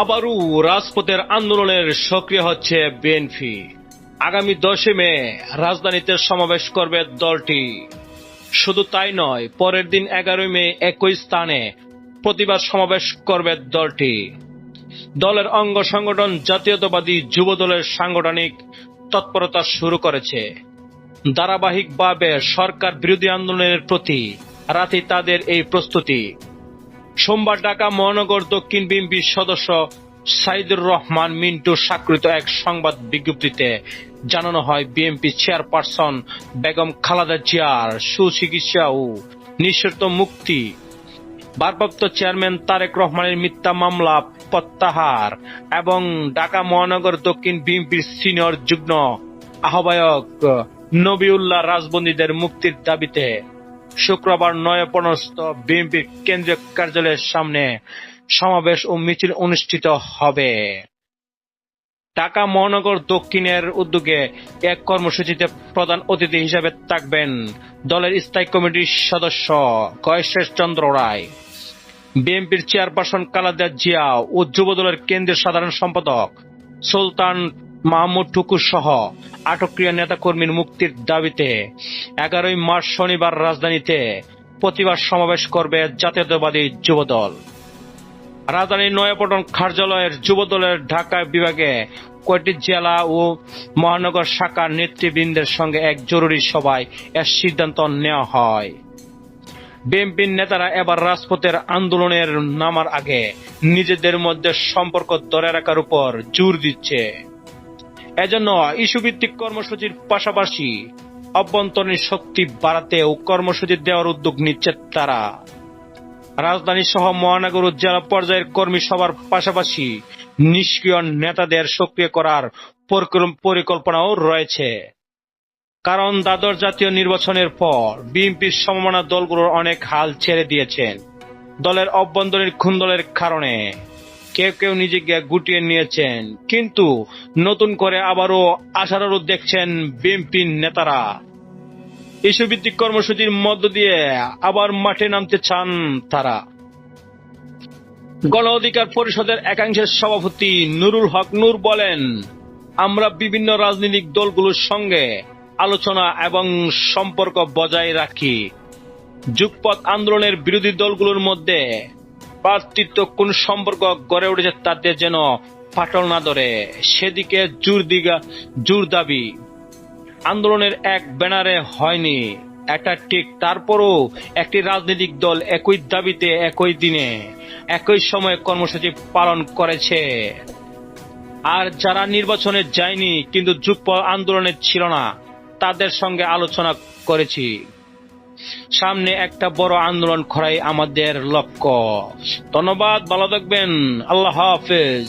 আবারও রাজপথের আন্দোলনের সক্রিয় হচ্ছে বিএনপি। আগামী দশে মে রাজধানীতে সমাবেশ করবে দলটি। শুধু তাই নয়, পরের দিন এগারোই মে একই স্থানে প্রতিবাদ সমাবেশ করবে দলটি। দলের অঙ্গ সংগঠন জাতীয়তাবাদী যুব দলের সাংগঠনিক তৎপরতা শুরু করেছে। ধারাবাহিকভাবে সরকার বিরোধী আন্দোলনের প্রতি রাতে তাদের এই প্রস্তুতি। সোমবার ঢাকা মহানগর দক্ষিণ বিএনপির সদস্য সাইদুর রহমান মিন্টু স্বাক্ষরিত এক সংবাদ বিজ্ঞপ্তিতে জানানো হয়, বিএনপি চেয়ারপারসন বেগম খালাদা জিয়ার সুচিকিৎসা ও নিঃশর্ত মুক্তি। ভারপ্রাপ্ত চেয়ারম্যান তারেক রহমানের মিথ্যা মামলা প্রত্যাহার এবং ঢাকা মহানগর দক্ষিণ বিএনপির সিনিয়র যুগ্ম আহ্বায়ক নবিউল্লাহ রাজবন্দীদের মুক্তির দাবিতে শুক্রবার নয়পনস্থ বিএনপির কেন্দ্রীয় কার্যালয়ের সামনে সমাবেশ ও মিছিল অনুষ্ঠিত হবে। ঢাকা মহানগর দক্ষিণের উদ্যোগে এক কর্মসূচিতে প্রধান অতিথি হিসেবে থাকবেন দলের স্থায়ী কমিটির সদস্য গয়েশেষ চন্দ্র রায়। বিএনপির চেয়ারপারসন কালাদা জিয়া ও যুব দলের কেন্দ্রীয় সাধারণ সম্পাদক সুলতান মাহমুদ টুকু সহ আটকক্রিয় নেতাকর্মীর মুক্তির দাবিতে এগারোই মার্চ শনিবার রাজধানীতে প্রতিবাদ সমাবেশ করবে জাতীয়তাবাদী যুবদল। রাজধানীর নয়াপটন কার্যালয়ের যুবদলের ঢাকা বিভাগে কয়টি জেলা ও মহানগর শাখার নেতৃবৃন্দের সঙ্গে এক জরুরি সভায় এর সিদ্ধান্ত নেওয়া হয়। বিএনপির নেতারা এবার রাজপথের আন্দোলনের নামার আগে নিজেদের মধ্যে সম্পর্ক ধরে রাখার উপর জোর দিচ্ছে। এজন্য ইস্যুভিত্তিক কর্মসূচির পাশাপাশি অভ্যন্তরীণ শক্তি বাড়াতে ও কর্মসূচি দেওয়ার উদ্যোগ নিচ্ছে তারা। রাজধানী সহ মহানগর জেলা পর্যায়ের কর্মী সভার পাশাপাশি নিষ্ক্রিয় নেতাদের সক্রিয় করার পরিকল্পনাও রয়েছে। কারণ দ্বাদশ জাতীয় নির্বাচনের পর বিএনপির সমমনা দলগুলোর অনেক হাল ছেড়ে দিয়েছেন। দলের অভ্যন্তরীণ খুন্দলের কারণে কেউ কেউ নিজেকে গুটিয়ে নিয়েছেন। কিন্তু নতুন করে আবারও আশারও দেখছেন বিএনপির নেতারা। ইস্যুভিত্তিক কর্মসূচির মধ্য দিয়ে আবার মাঠে নামতে চান তারা। গণ অধিকার পরিষদের একাংশের সভাপতি নুরুল হক নূর বলেন, আমরা বিভিন্ন রাজনৈতিক দলগুলোর সঙ্গে আলোচনা এবং সম্পর্ক বজায় রাখি। যুগপথ আন্দোলনের বিরোধী দলগুলোর মধ্যে প্রার্থিত্ব কোন সম্পর্ক গড়ে উঠেছে তাদের যেন ফাটল না ধরে। সেদিকে জোর দিগা, জোর দাবি। আন্দোলনের এক ব্যানারে হয়নি, এটা ঠিক। তারপরও একটি রাজনৈতিক দল একই দাবিতে, একই দিনে, একই সময়ে কর্মসূচি পালন করেছে। আর যারা নির্বাচনে যায়নি, কিন্তু যুগ আন্দোলনে ছিল না, তাদের সঙ্গে আলোচনা করেছি। সামনে একটা বড় আন্দোলন করাই আমাদের লক্ষ্য। ধন্যবাদ ভালো থাকবেন। আল্লাহ হাফেজ।